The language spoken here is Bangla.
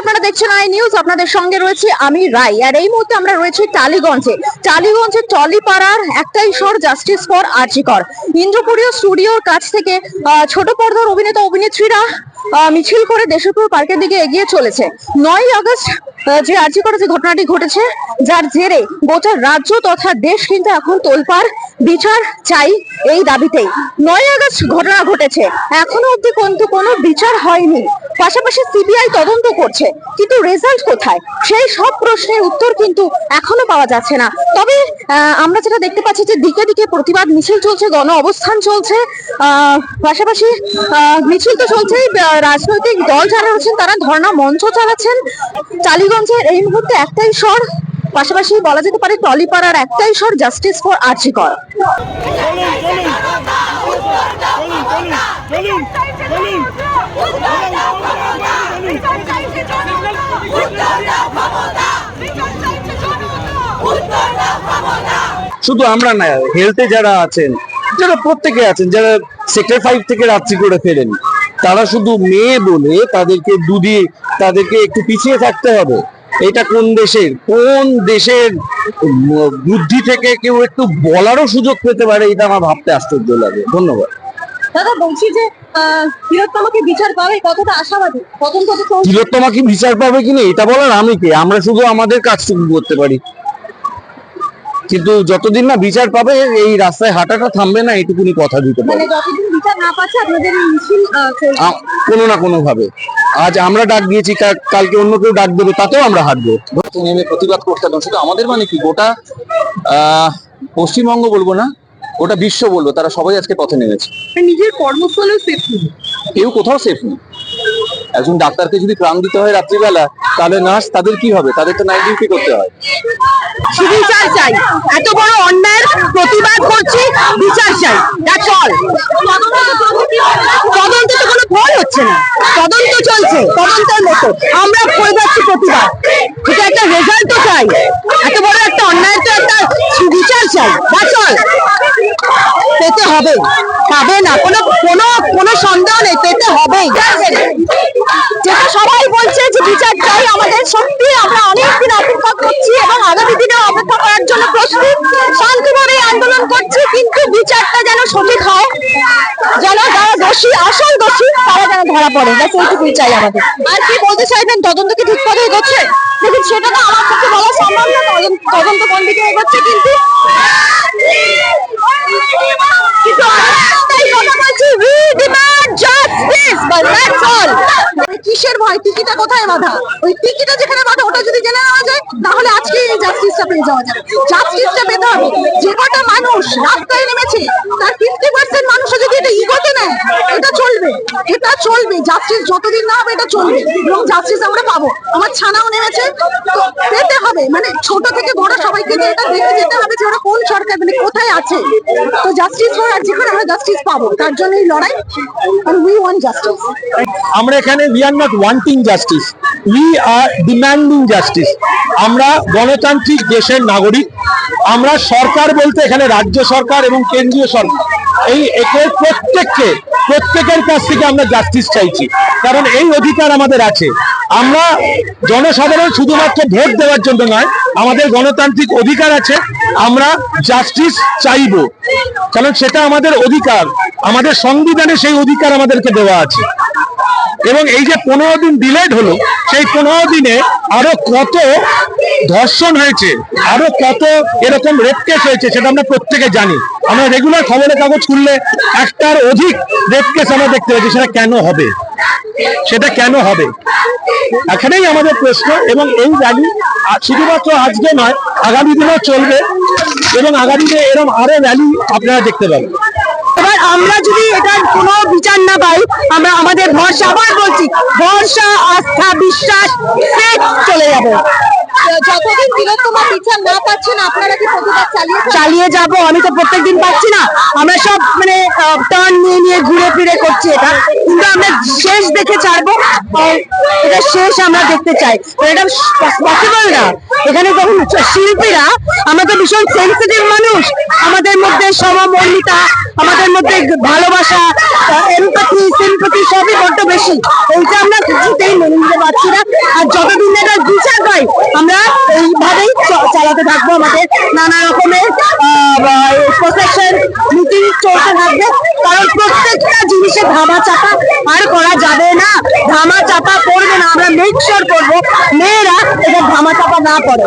আপনারা দেখছেন আই নিউজ, আপনাদের সঙ্গে রয়েছে আমি রাই। আর এই মুহূর্তে আমরা রয়েছি টালিগঞ্জে। টালিগঞ্জের টলিপাড়ার একটাই স্বর জাস্টিস ফর আর্জিকর ইন্দ্রপুরীয় স্টুডিওর কাছ থেকে ছোট পর্দার অভিনেতা, অভিনেত্রীরা মিছিল করে দেশপুর পার্কের দিকে এগিয়ে চলেছে। নয় আগস্ট যে আর্জিকরে যে ঘটনাটি ঘটেছে, যার জেরে গোটা রাজ্য তথা দেশ কিন্তু এখন তোলপাড় বিচার চাই এই দাবিতেই। নয় আগস্ট ঘটনা ঘটেছে। এখনও অব্দি কিন্তু কোনো বিচার হয়নি। পাশাপাশি সিবিআই তদন্ত করছে, কিন্তু রেজাল্ট কোথায়? সেই সব প্রশ্নের উত্তর কিন্তু এখনও পাওয়া যাচ্ছে না। তবে আমরা যেটা দেখতে পাচ্ছি যে দিকে দিকে প্রতিবাদ মিছিল চলছে, গণ অবস্থান চলছে পাশাপাশি মিছিল তো চলছেই রাজনৈতিক দল যারা রয়েছেন তারা ধর্ণা মঞ্চ চালাচ্ছেন। টালিগঞ্জের এই মুহূর্তে একটাই স্বর, পাশাপাশি বলা যেতে পারে টলিপাড়ার একটাই স্বর জাস্টিস ফর আর্জিকর শুধু আমরা না হেলথে যারা আছেন যারা প্রত্যেকে আছেন যারা সেক্টর ফাইভ থেকে রাত্রি করে ফেরেন তারা শুধু মেয়ে বলে তাদেরকে দুধি তাদেরকে একটু পিছিয়ে থাকতে হবে। এটা কোন দেশের? কোন দেশের বুদ্ধি থেকে কেউ একটু বলারও সুযোগ পেতে পারে এটা আমার ভাবতে আশ্চর্য লাগে। ধন্যবাদ। দাদা বলছি যে বৃহত্তমকে বিচার পাবে? কতটা আশাবাদী? চলছে তিলোত্তমা কি বিচার পাবে কিনা এটা বলার আমি কে? আমরা শুধু আমাদের কাজটুকু করতে পারি। কিন্তু যতদিন না বিচার পাবে এই রাস্তায় হাঁটাটা থামবে না এটুকুনি কথা দিতে পারি মানে কোনো না কোনো ভাবে আজ আমরা ডাক দিয়েছি কালকে অন্য কেউ ডাক দেবে তাতেও আমরা হাঁটবো। নেমে প্রতিবাদ করতে হবে শুধু আমাদের মানে কি? গোটা পশ্চিমবঙ্গ বলব না গোটা বিশ্ব বলব তারা সবাই আজকে পথে নেমেছে। নিজের কর্মস্থলেও সেফ নেই। কেউ কোথাও সেফ নেই। একজন ডাক্তারকে যদি প্রাণ দিতে হয় রাত্রিবেলা, তাহলে নার্স তাদের কি হবে? তাদের তো নাইট ডিউটি করতে হয়। বিচার চাই এত বড় অন্যায়ের প্রতিবাদ করছি, বিচার চাই। তো কোনো হচ্ছে না। তদন্ত চলছে, তদন্তের মতো। আমরা করে যাচ্ছি প্রতিবাদ এটা একটা রেজাল্ট তো চাই। এত বড় একটা অন্যায়ের তো একটা বিচার চাই। দ্যাটস পেতে হবে। পাবে না। কোনো কোনো কোনো সন্দেহ নেই পেতে হবে যেটা সবাই বলছে যে বিচার চাই আমাদের সত্যি আমরা অনেকদিন অপেক্ষা করছি এবং আগামী দিনেও অপেক্ষা করার জন্য প্রস্তুত। শান্তিভাবে আন্দোলন করছি, কিন্তু বিচারটা যেন সঠিক হয়। যেন যারা দোষী, আসল দোষী, তারা যেন ধরা পড়ে। ব্যাস এইটুকুই চাই আমাদের। আর কি বলতে চাইবেন? তদন্ত কি ঠিক পথে এগোচ্ছে? দেখুন, সেটা তো আমার পক্ষে বলা সম্ভব না। তদন্ত কোন দিকে এগোচ্ছে কিন্তু কিন্তু demand justice, but that's all. কিসের ভয়? টিকিটা কোথায় বাধা? ওই টিকিটা যেখানে বাধা, ওটা যদি জেনে নেওয়া যায়, তাহলে আজকে এই জাস্টিসটা পেয়ে যাওয়া যাবে। জাস্টিসটা পেতে হবে। যে কটা মানুষ রাস্তায় নেমেছে, তার ফিফটি পার্সেন্ট মানুষ যদি এটা ইগোতে নেয়, এটা চলবে। এটা চলবে। জাস্টিস যতদিন না হবে, এটা চলবে। এবং জাস্টিস আমরা পাবো। আমার ছানাও নেমেছে। তো পেতে হবে মানে ছোট থেকে বড় সবাইকে তো এটা দেখে যেতে হবে যে ওরা কোন সরকার মানে কোথায় আছে। তো জাস্টিস ফর আর যেখানে আমরা জাস্টিস পাবো, তার জন্য এই লড়াই উই ওয়ান্ট জাস্টিস আমরা এখানে we are not wanting justice we are demanding justice আমরা গণতান্ত্রিক দেশের নাগরিক। আমরা সরকার বলতে এখানে রাজ্য সরকার এবং কেন্দ্রীয় সরকার। এই একে প্রত্যেককে, প্রত্যেকের কাছ থেকে আমরা জাস্টিস চাইছি। কারণ এই অধিকার আমাদের আছে। আমরা জনসাধারণ শুধুমাত্র ভোট দেওয়ার জন্য নয়, আমাদের গণতান্ত্রিক অধিকার আছে, আমরা জাস্টিস চাইব। কারণ সেটা আমাদের অধিকার, আমাদের সংবিধানে সেই অধিকার আমাদেরকে দেওয়া আছে। এবং এই যে পনেরো দিন ডিলেড হলো, সেই পনেরো দিনে আরও কত ধর্ষণ হয়েছে, আরও কত এরকম রেপ কেস হয়েছে, সেটা আমরা প্রত্যেকে জানি। আমরা রেগুলার খবরের কাগজ খুললে একটার অধিক রেপ কেস আমরা দেখতে পাচ্ছি সেটা কেন হবে? সেটা কেন হবে? এখানেই আমাদের প্রশ্ন এবং এই র্যালি শুধুমাত্র আজকে নয় আগামী দিনেও চলবে এবং আগামী দিনে এরকম আরও র্যালি আপনারা দেখতে পাবেন। এবার আমরা যদি এটার কোনো বিচার না পাই আমরা আমাদের ভরসা আবার বলছি ভরসা আস্থা বিশ্বাস চলে যাবে। যতদিন তিলোত্তমা বিচার না পাচ্ছেন আপনারা কি প্রতিবাদ চালিয়ে চালিয়ে যাব আমি তো প্রত্যেকদিন পাচ্ছি না। আমরা সব মানে টার্ন নিয়ে নিয়ে ঘুরে ফিরে করছি এটা। কিন্তু আমরা শেষ দেখে ছাড়বো। এটা শেষ আমরা দেখতে চাই। এটা পসিবল না। এখানে যখন শিল্পীরা, আমাদের ভীষণ সেন্সিটিভ মানুষ, আমাদের মধ্যে সমমর্মিতা, আমাদের মধ্যে ভালোবাসা এমপ্যাথি সিম্পথি সবই বড্ড বেশি। এইটা আমরা কিছুতেই মেনে নিতে পারছি না। আর যতদিন এটা বিচার হয়, আমরা এইভাবেই চালাতে থাকব আমাদের নানা রকমের প্রসেকশন মিটিং চলতে থাকবে। কারণ প্রত্যেকটা জিনিসে ভাবা চাপা চাপা পড়বে না আমরা মেক শিওর করব। মেয়েরা এটা ধামা চাপা না পড়ে।